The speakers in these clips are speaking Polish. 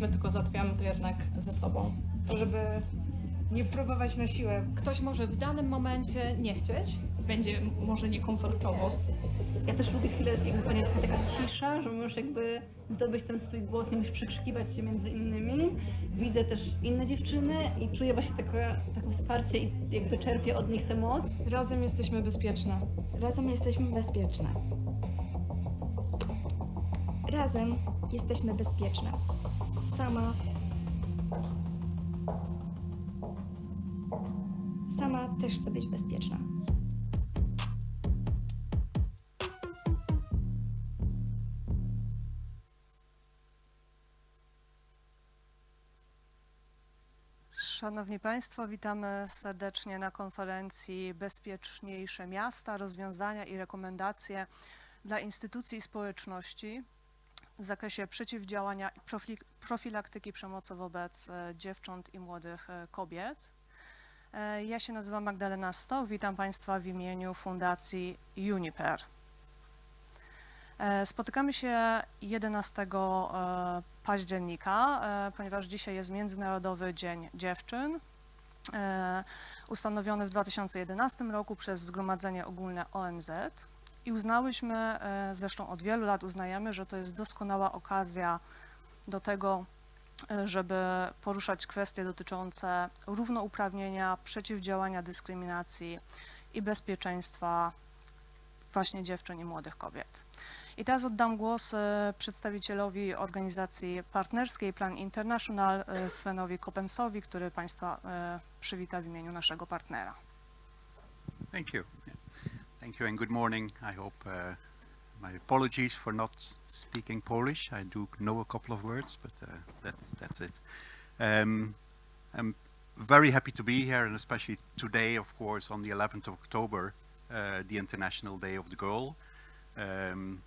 my tylko załatwiamy to jednak ze sobą. To żeby nie próbować na siłę. Ktoś może w danym momencie nie chcieć, Będzie może niekomfortowo. Ja też lubię chwilę, jak zupełnie taka, taka cisza, że możesz jakby zdobyć ten swój głos, nie musisz przekrzykiwać się między innymi. Widzę też inne dziewczyny i czuję właśnie takie, takie wsparcie i jakby czerpię od nich tę moc. Razem jesteśmy bezpieczne. Razem jesteśmy bezpieczne. Razem jesteśmy bezpieczne. Sama. Sama też chcę być bezpieczna. Szanowni Państwo, witamy serdecznie na konferencji Bezpieczniejsze Miasta, rozwiązania i rekomendacje dla instytucji i społeczności w zakresie przeciwdziałania i profi- profilaktyki przemocy wobec e, dziewcząt i młodych e, kobiet. E, Ja się nazywam Magdalena Stoł, witam Państwa w imieniu Fundacji Uniper. E, Spotykamy się 11 e, października, ponieważ dzisiaj jest Międzynarodowy Dzień Dziewczyn, ustanowiony w 2011 roku przez Zgromadzenie Ogólne ONZ. I uznałyśmy, e, zresztą od wielu lat uznajemy, że to jest doskonała okazja do tego, e, żeby poruszać kwestie dotyczące równouprawnienia, przeciwdziałania dyskryminacji i bezpieczeństwa właśnie dziewczyn i młodych kobiet. I teraz oddam głos e, przedstawicielowi organizacji partnerskiej Plan International, Svenowi Kopensowi, który Państwa przywita w imieniu naszego partnera. Thank you. Thank you and good morning. I hope uh, my apologies for not speaking Polish. I do know a couple of words, but uh, that's that's it. Um, I'm very happy to be here, and especially today, of course, on the 11th of October, uh, the International Day of the Girl. Um,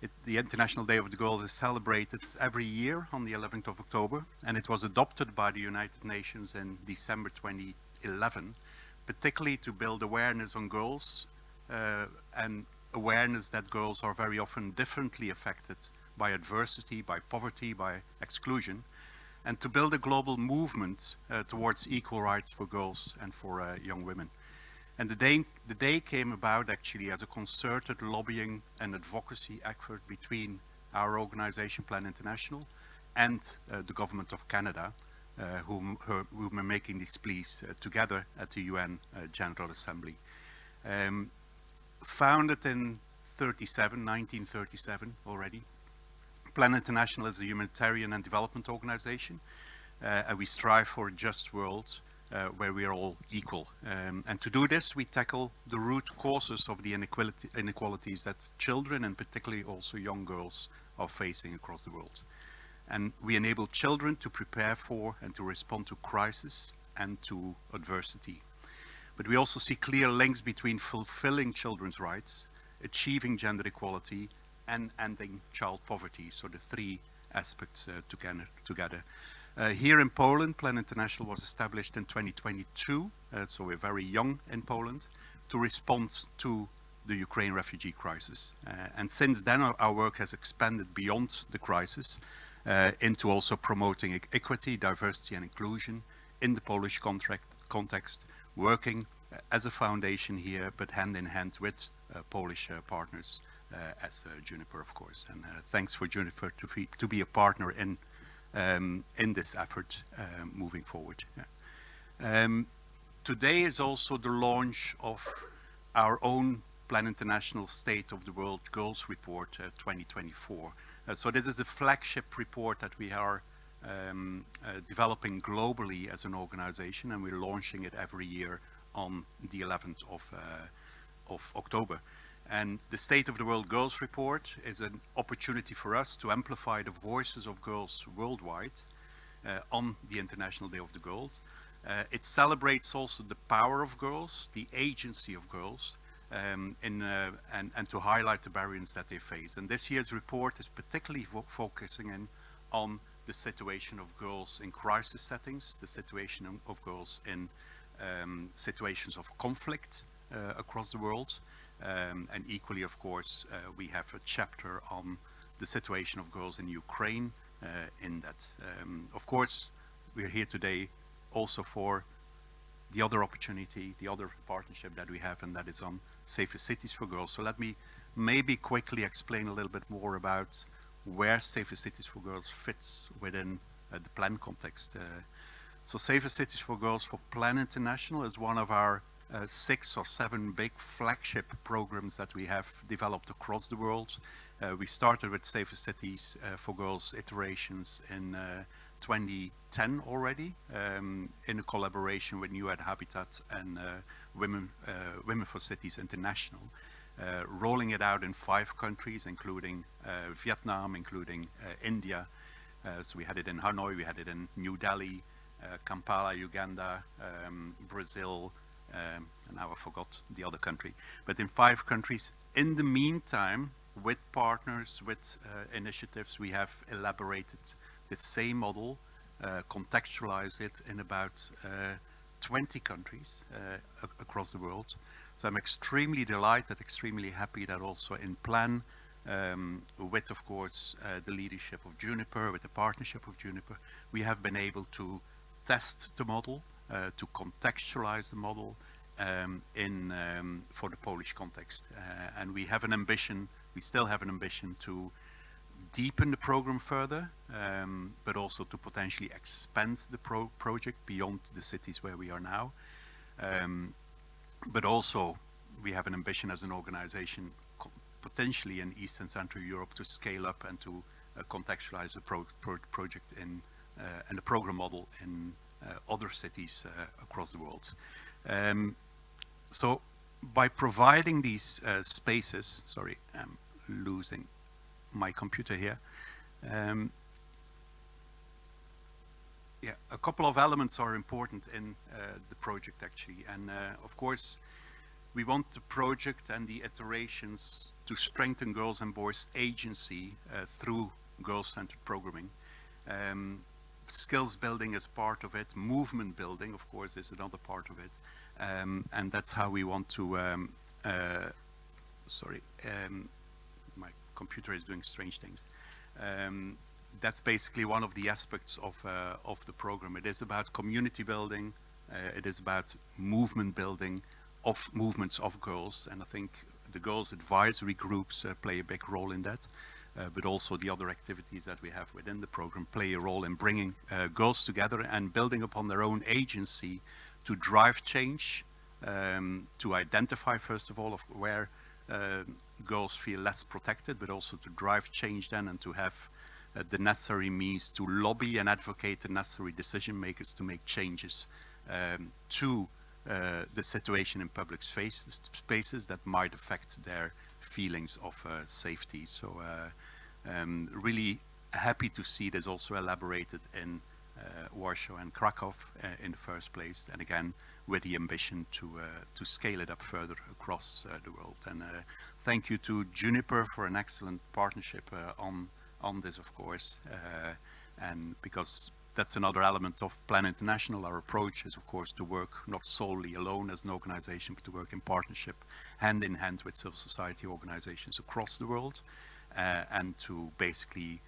it, the International Day of the Girl is celebrated every year on the 11th of October, and it was adopted by the United Nations in December 2011 particularly to build awareness on girls and awareness that girls are very often differently affected by adversity, by poverty, by exclusion, and to build a global movement uh, towards equal rights for girls and for uh, young women. And the day, the day came about actually as a concerted lobbying and advocacy effort between our organization, Plan International, and uh, the government of Canada, uh, whom, her, whom are making these pleas uh, together at the UN uh, General Assembly. Um, founded in 37, 1937 already, Plan International is a humanitarian and development organization, uh, and we strive for a just world uh, where we are all equal. Um, and to do this, we tackle the root causes of the inequality, inequalities that children, and particularly also young girls, are facing across the world. And we enable children to prepare for and to respond to crisis and to adversity. But we also see clear links between fulfilling children's rights, achieving gender equality, and ending child poverty. So the three aspects uh, together. together. Uh, here in Poland, Plan International was established in 2022, uh, so we're very young in Poland, to respond to the Ukraine refugee crisis. Uh, and since then, our, our work has expanded beyond the crisis uh, into also promoting equity, diversity, and inclusion in the Polish contract context, working as a foundation here, but hand in hand with uh, Polish uh, partners, uh, as Juniper, of course. And thanks for Juniper to, fe- to be a partner in um, in this effort moving forward. Yeah. Um, today is also the launch of our own Plan International State of the World Girls Report uh, 2024. Uh, so this is a flagship report that we are um, uh, developing globally as an organization, and we're launching it every year on the 11th of, uh, of October. And the State of the World Girls Report is an opportunity for us to amplify the voices of girls worldwide uh, on the International Day of the Girl. Uh, it celebrates also the power of girls, the agency of girls, um, in, uh, and, and to highlight the barriers that they face. And this year's report is particularly fo- focusing in on the situation of girls in crisis settings, the situation of- girls in um, situations of conflict uh, across the world. Um, and equally, of course, uh, we have a chapter on the situation of girls in Ukraine, uh, in that. Um, of course, we're here today also for the other opportunity, the other partnership that we have, and that is on Safer Cities for Girls. So let me maybe quickly explain a little bit more about where Safer Cities for Girls fits within uh, the plan context. Uh, so Safer Cities for Girls for Plan International is one of our uh, six or seven big flagship programs that we have developed across the world. Uh, we started with Safer Cities for Girls iterations in uh, 2010 already, um, in a collaboration with New Ed Habitat and uh, Women, uh, Women for Cities International, rolling it out in five countries, including uh, Vietnam, including uh, India. Uh, so we had it in Hanoi, we had it in New Delhi, uh, Kampala, Uganda, um, Brazil, um, and now I forgot the other country. But in five countries. In the meantime, with partners, with uh, initiatives, we have elaborated the same model, uh, contextualized it in about uh, 20 countries uh, ac- across the world. So I'm extremely delighted, extremely happy that also in plan, um, with of course uh, the leadership of Juniper, with the partnership of Juniper, we have been able to test the model, uh, to contextualize the model um, in um, for the Polish context, uh, and we have an ambition. We still have an ambition to deepen the program further, um, but also to potentially expand the pro- project beyond the cities where we are now. Um, but also, we have an ambition as an organization, potentially in East and Central Europe, to scale up and to uh, contextualize the pro- pro- project in uh, and the program model in uh, other cities uh, across the world. Um, so, by providing these uh, spaces, sorry, I'm losing my computer here. Um, yeah, a couple of elements are important in uh, the project actually, and uh, of course, we want the project and the iterations to strengthen girls and boys agency uh, through girl-centered programming. Um, skills building is part of it. Movement building, of course, is another part of it, um, and that's how we want to. Um, uh, sorry, um, my computer is doing strange things. That's basically one of the aspects of uh, of the program. It is about community building. Uh, it is about movement building of movements of girls, and I think the girls advisory groups uh, play a big role in that. Uh, but also the other activities that we have within the program play a role in bringing uh, girls together and building upon their own agency to drive change, um, to identify first of all of where uh, girls feel less protected, but also to drive change then and to have the necessary means to lobby and advocate the necessary decision makers to make changes um, to uh, the situation in public spaces, spaces that might affect their feelings of uh, safety. So uh, um, really happy to see this also elaborated in uh, Warsaw and Krakow uh, in the first place, and again with the ambition to uh, to scale it up further across uh, the world. And uh, thank you to Juniper for an excellent partnership uh, on on this, of course, uh, and because that's another element of Plan International. Our approach is, of course, to work not solely alone as an organization, but to work in partnership, hand in hand with civil society organizations across the world, uh, and to basically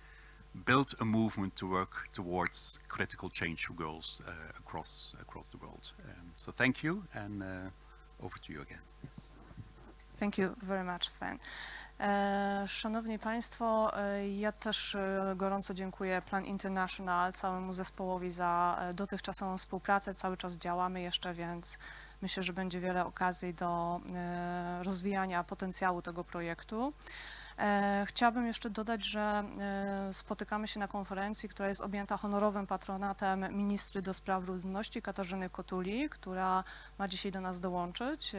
build a movement to work towards critical change for girls uh, across across the world. Um, so thank you, and uh, over to you again. Thank you very much, Sven. E, Szanowni Państwo, e, ja też e, gorąco dziękuję Plan International, całemu zespołowi za dotychczasową współpracę. Cały czas działamy jeszcze, więc myślę, że będzie wiele okazji do rozwijania potencjału tego projektu. Chciałabym jeszcze dodać, że spotykamy się na konferencji, która jest objęta honorowym patronatem ministry do spraw ludności Katarzyny Kotuli, która ma dzisiaj do nas dołączyć.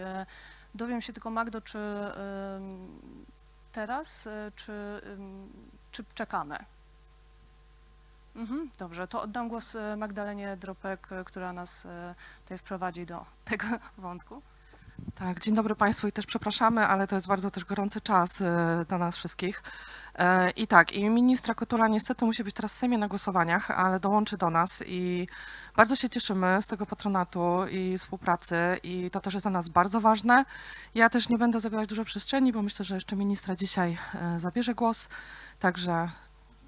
Dowiem się tylko, Magdo, czy teraz, y, czy, czy czekamy? Mhm, dobrze, to oddam głos y, Magdalenie Dropek, y, która nas tutaj wprowadzi do tego wątku. Tak, dzień dobry Państwu i też przepraszamy, ale to jest bardzo też gorący czas e, dla nas wszystkich. E, I tak, i ministra Kotula niestety musi być teraz w Sejmie na głosowaniach, ale dołączy do nas i bardzo się cieszymy z tego patronatu i współpracy i to też jest dla nas bardzo ważne. Ja też nie będę zabierać dużo przestrzeni, bo myślę, że jeszcze ministra dzisiaj e, zabierze głos, także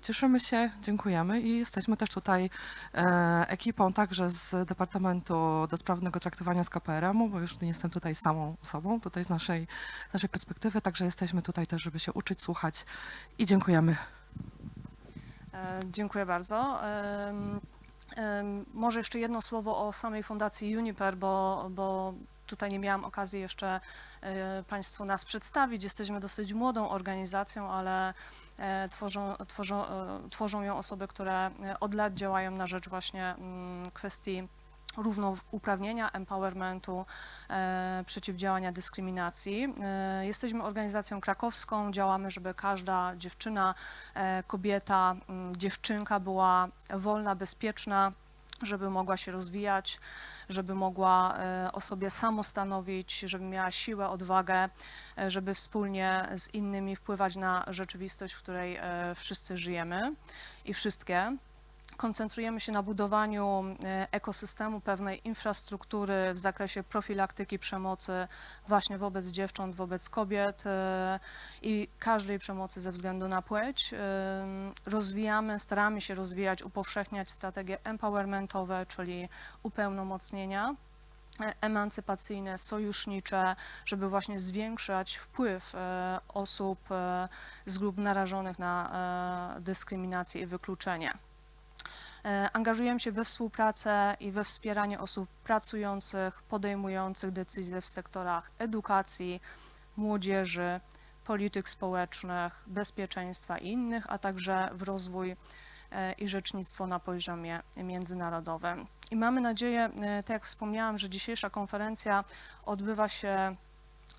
cieszymy się, dziękujemy i jesteśmy też tutaj e, ekipą także z Departamentu do Sprawnego Traktowania z KPRM-u, bo już nie jestem tutaj samą osobą, tutaj z naszej, z naszej perspektywy, także jesteśmy tutaj też, żeby się uczyć, słuchać i dziękujemy. E, Dziękuję bardzo. Może jeszcze jedno słowo o samej Fundacji Uniper, bo, bo tutaj nie miałam okazji jeszcze Państwu nas przedstawić. Jesteśmy dosyć młodą organizacją, ale e, tworzą, tworzą, e, tworzą ją osoby, które e, od lat działają na rzecz właśnie mm, kwestii równouprawnienia, empowermentu, e, przeciwdziałania dyskryminacji. E, jesteśmy organizacją krakowską, działamy, żeby każda dziewczyna, e, kobieta, m, dziewczynka była wolna, bezpieczna, żeby mogła się rozwijać, żeby mogła e, o sobie samostanowić, żeby miała siłę, odwagę, e, żeby wspólnie z innymi wpływać na rzeczywistość, w której e, wszyscy żyjemy i wszystkie. Koncentrujemy się na budowaniu e, ekosystemu pewnej infrastruktury w zakresie profilaktyki przemocy właśnie wobec dziewcząt, wobec kobiet e, i każdej przemocy ze względu na płeć. E, Rozwijamy, staramy się rozwijać, upowszechniać strategie empowermentowe, czyli upełnomocnienia emancypacyjne, sojusznicze, żeby właśnie zwiększać wpływ osób z grup narażonych na dyskryminację i wykluczenie. E, Angażujemy się we współpracę i we wspieranie osób pracujących, podejmujących decyzje w sektorach edukacji, młodzieży, polityk społecznych, bezpieczeństwa i innych, a także w rozwój e, i rzecznictwo na poziomie międzynarodowym. I mamy nadzieję, e, tak jak wspomniałam, że dzisiejsza konferencja odbywa się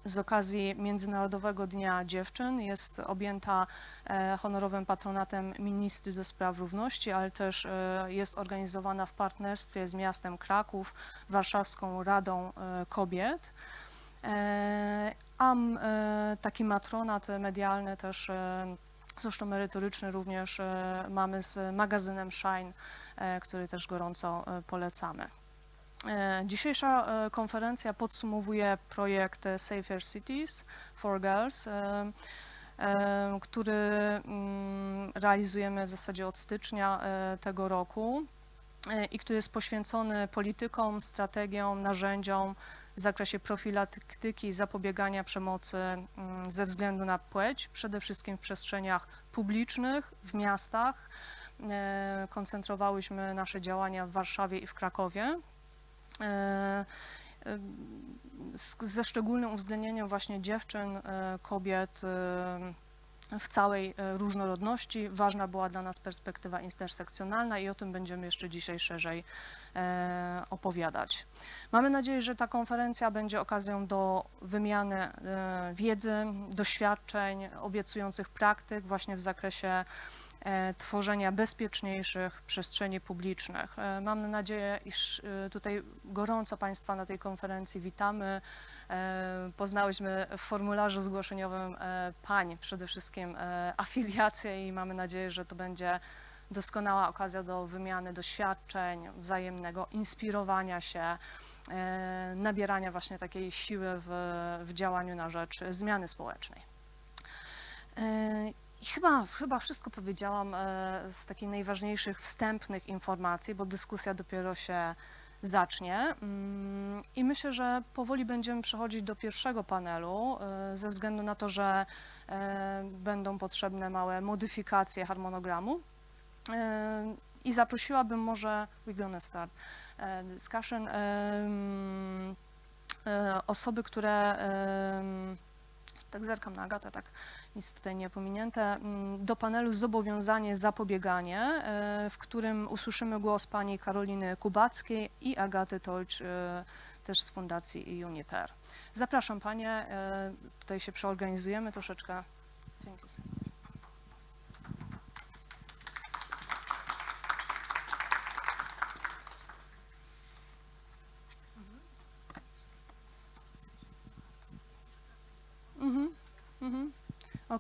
z okazji Międzynarodowego Dnia Dziewczyn. Jest objęta e, honorowym patronatem ministry do spraw równości, ale też e, jest organizowana w partnerstwie z miastem Kraków, Warszawską Radą e, Kobiet. A taki matronat medialny też, zresztą merytoryczny również mamy z magazynem Shine, który też gorąco polecamy. E, Dzisiejsza e, konferencja podsumowuje projekt e, Safer Cities for Girls, który mm, realizujemy w zasadzie od stycznia tego roku i który jest poświęcony politykom, strategiom, narzędziom w zakresie profilaktyki i zapobiegania przemocy mm, ze względu na płeć, przede wszystkim w przestrzeniach publicznych, w miastach. Koncentrowałyśmy nasze działania w Warszawie i w Krakowie. E, e, ze szczególnym uwzględnieniem właśnie dziewczyn, e, kobiet w całej różnorodności. Ważna była dla nas perspektywa intersekcjonalna i o tym będziemy jeszcze dzisiaj szerzej opowiadać. Mamy nadzieję, że ta konferencja będzie okazją do wymiany wiedzy, doświadczeń, obiecujących praktyk właśnie w zakresie tworzenia bezpieczniejszych przestrzeni publicznych. E, Mam nadzieję, iż e, tutaj gorąco Państwa na tej konferencji witamy. E, Poznałyśmy w formularzu zgłoszeniowym e, pań przede wszystkim e, afiliację i mamy nadzieję, że to będzie doskonała okazja do wymiany doświadczeń, wzajemnego inspirowania się, e, nabierania właśnie takiej siły w, w działaniu na rzecz zmiany społecznej. I chyba, chyba wszystko powiedziałam e, z takich najważniejszych wstępnych informacji, bo dyskusja dopiero się zacznie. Mm, I myślę, że powoli będziemy przechodzić do pierwszego panelu, e, ze względu na to, że e, będą potrzebne małe modyfikacje harmonogramu. I zaprosiłabym może, we're gonna start discussion, e, osoby, które tak zerkam na Agatę, tak nic tutaj nie pominięte, mm, do panelu zobowiązanie zapobieganie, e, w którym usłyszymy głos pani Karoliny Kubackiej i Agaty Tojcz e, też z Fundacji Uniper. Zapraszam panie, e, tutaj się przeorganizujemy troszeczkę. Mhm. Mhm. mhm.